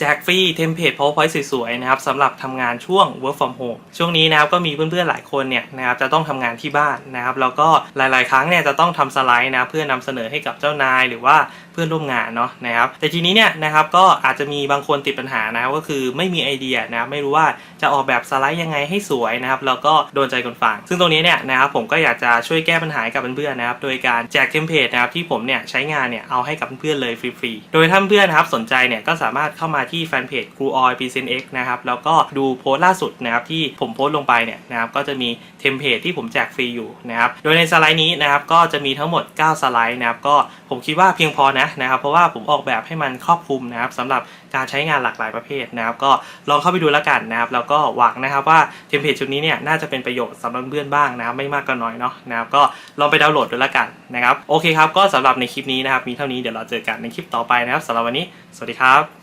แจกฟรีเทมเพลต PowerPoint สวยๆนะครับสำหรับทำงานช่วง work from home ช่วงนี้นะครับก็มีเพื่อนๆหลายคนเนี่ยนะครับจะต้องทำงานที่บ้านนะครับแล้วก็หลายๆ ครั้งเนี่ยจะต้องทำสไลด์นะเพื่อนำเสนอให้กับเจ้านายหรือว่าเพื่อนร่วมงานเนาะนะครับแต่ทีนี้เนี่ยนะครับก็อาจจะมีบางคนติดปัญหานะก็คือไม่มีไอเดียนะไม่รู้ว่าจะออกแบบสไลด์ยังไงให้สวยนะครับแล้วก็โดนใจคนฟัง ซึ่งตรงนี้เนี่ยนะครับผมก็อยากจะช่วยแก้ปัญหาให้กับเพื่อนๆนะครับโดยการแจกเทมเพลตนะครับที่ผมเนี่ยใช้งานเนี่ยเอาให้กับเพื่อนๆเลยฟรีๆโดยถ้าเพื่อนนะครับสนใจเนี่ยก็สามารถเข้ามาที่แฟนเพจครูออยพีเซนเอ็กนะครับ แล้วก็ดูโพสต์ล่าสุดนะครับที่ผมโพสต์ลงไปเนี่ยนะครับก็จะมีเทมเพลตที่ผมแจกฟรีอยู่นะครับโดยในสไลด์นี้นะครับก็จะมีทั้งหมด 9 สไลด์นะครับก็ผมคิดว่าเพียงพอนะนะครับเพราะว่าผมออกแบบให้มันครอบคลุมนะครับสำหรับการใช้งานหลากหลายประเภทนะครับ ก็ลองเข้าไปดูแล้วกันนะครับ แล้วก็หวังนะครับว่าเทมเพลตชุดนี้เนี่ยน่าจะเป็นประโยชน์สำหรับเพื่อนบ้างนะครับ ไม่มากก็น้อยเนาะนะครับ ก็ลองไปดาวน์โหลดดูแล้วกันนะครับ โอเคครับ ก็สำหรับในคลิปนี้นะครับ มีเท่านี้เดี๋ยวเราเจอกันในคลิปต่อไปนะครับสำหรับวันนี้ สวัสดีครับ